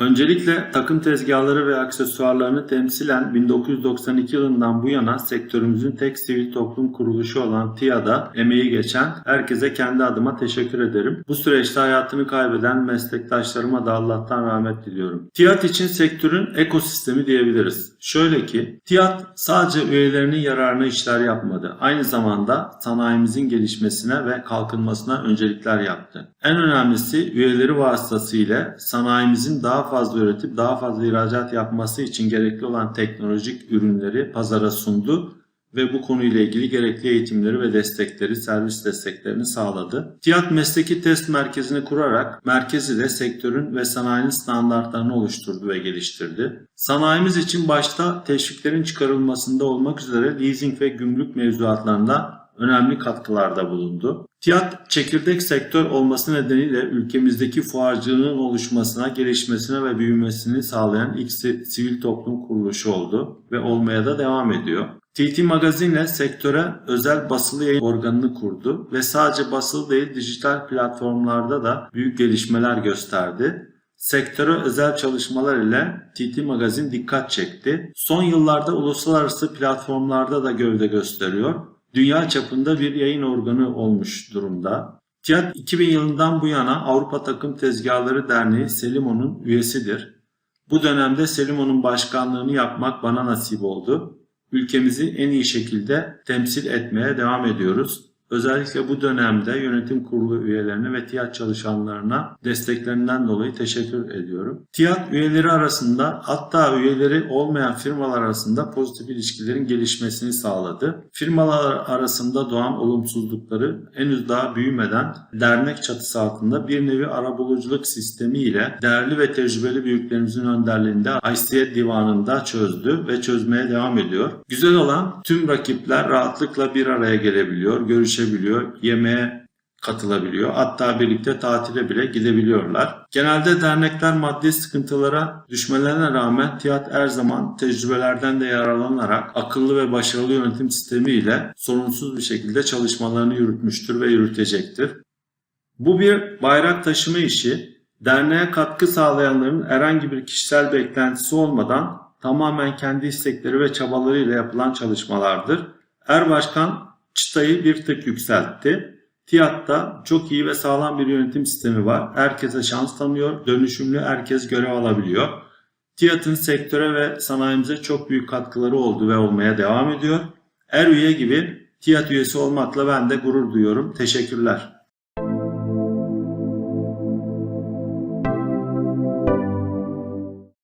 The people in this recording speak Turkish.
Öncelikle takım tezgahları ve aksesuarlarını temsilen 1992 yılından bu yana sektörümüzün tek sivil toplum kuruluşu olan TİA'da emeği geçen herkese kendi adıma teşekkür ederim. Bu süreçte hayatını kaybeden meslektaşlarıma da Allah'tan rahmet diliyorum. TİAD için sektörün ekosistemi diyebiliriz. Şöyle ki TİAD sadece üyelerinin yararına işler yapmadı. Aynı zamanda sanayimizin gelişmesine ve kalkınmasına öncelikler yaptı. En önemlisi üyeleri vasıtasıyla sanayimizin daha fazla üretip daha fazla ihracat yapması için gerekli olan teknolojik ürünleri pazara sundu ve bu konuyla ilgili gerekli eğitimleri ve destekleri, servis desteklerini sağladı. TİAD Mesleki Test Merkezi'ni kurarak merkez ile sektörün ve sanayinin standartlarını oluşturdu ve geliştirdi. Sanayimiz için başta teşviklerin çıkarılmasında olmak üzere leasing ve gümrük mevzuatlarında önemli katkılarda bulundu. TİAD çekirdek sektör olması nedeniyle ülkemizdeki fuarcılığın oluşmasına, gelişmesine ve büyümesini sağlayan ilk si- sivil toplum kuruluşu oldu ve olmaya da devam ediyor. TT Magazin'le sektöre özel basılı yayın organını kurdu ve sadece basılı değil dijital platformlarda da büyük gelişmeler gösterdi. Sektöre özel çalışmalar ile TT Magazin dikkat çekti. Son yıllarda uluslararası platformlarda da gövde gösteriyor. Dünya çapında bir yayın organı olmuş durumda. TİAD 2000 yılından bu yana Avrupa Takım Tezgahları Derneği Selimo'nun üyesidir. Bu dönemde Selimo'nun başkanlığını yapmak bana nasip oldu. Ülkemizi en iyi şekilde temsil etmeye devam ediyoruz. Özellikle bu dönemde yönetim kurulu üyelerine ve TİAD çalışanlarına desteklerinden dolayı teşekkür ediyorum. TİAD üyeleri arasında hatta üyeleri olmayan firmalar arasında pozitif ilişkilerin gelişmesini sağladı. Firmalar arasında doğan olumsuzlukları henüz daha büyümeden dernek çatısı altında bir nevi arabuluculuk sistemi ile değerli ve tecrübeli büyüklerimizin önderliğinde ICE divanında çözdü ve çözmeye devam ediyor. Güzel olan tüm rakipler rahatlıkla bir araya gelebiliyor, görüşebiliyor, yemeğe katılabiliyor. Hatta birlikte tatile bile gidebiliyorlar. Genelde dernekler maddi sıkıntılara düşmelerine rağmen TİAD her zaman tecrübelerden de yararlanarak akıllı ve başarılı yönetim sistemiyle sorunsuz bir şekilde çalışmalarını yürütmüştür ve yürütecektir. Bu bir bayrak taşıma işi. Derneğe katkı sağlayanların herhangi bir kişisel beklentisi olmadan tamamen kendi istekleri ve çabalarıyla yapılan çalışmalardır. Erbaşkan çıtayı bir tık yükseltti. TİAD'da çok iyi ve sağlam bir yönetim sistemi var. Herkese şans tanıyor, dönüşümlü herkes görev alabiliyor. TİAD'ın sektöre ve sanayimize çok büyük katkıları oldu ve olmaya devam ediyor. Her üye gibi TİAD üyesi olmakla ben de gurur duyuyorum. Teşekkürler.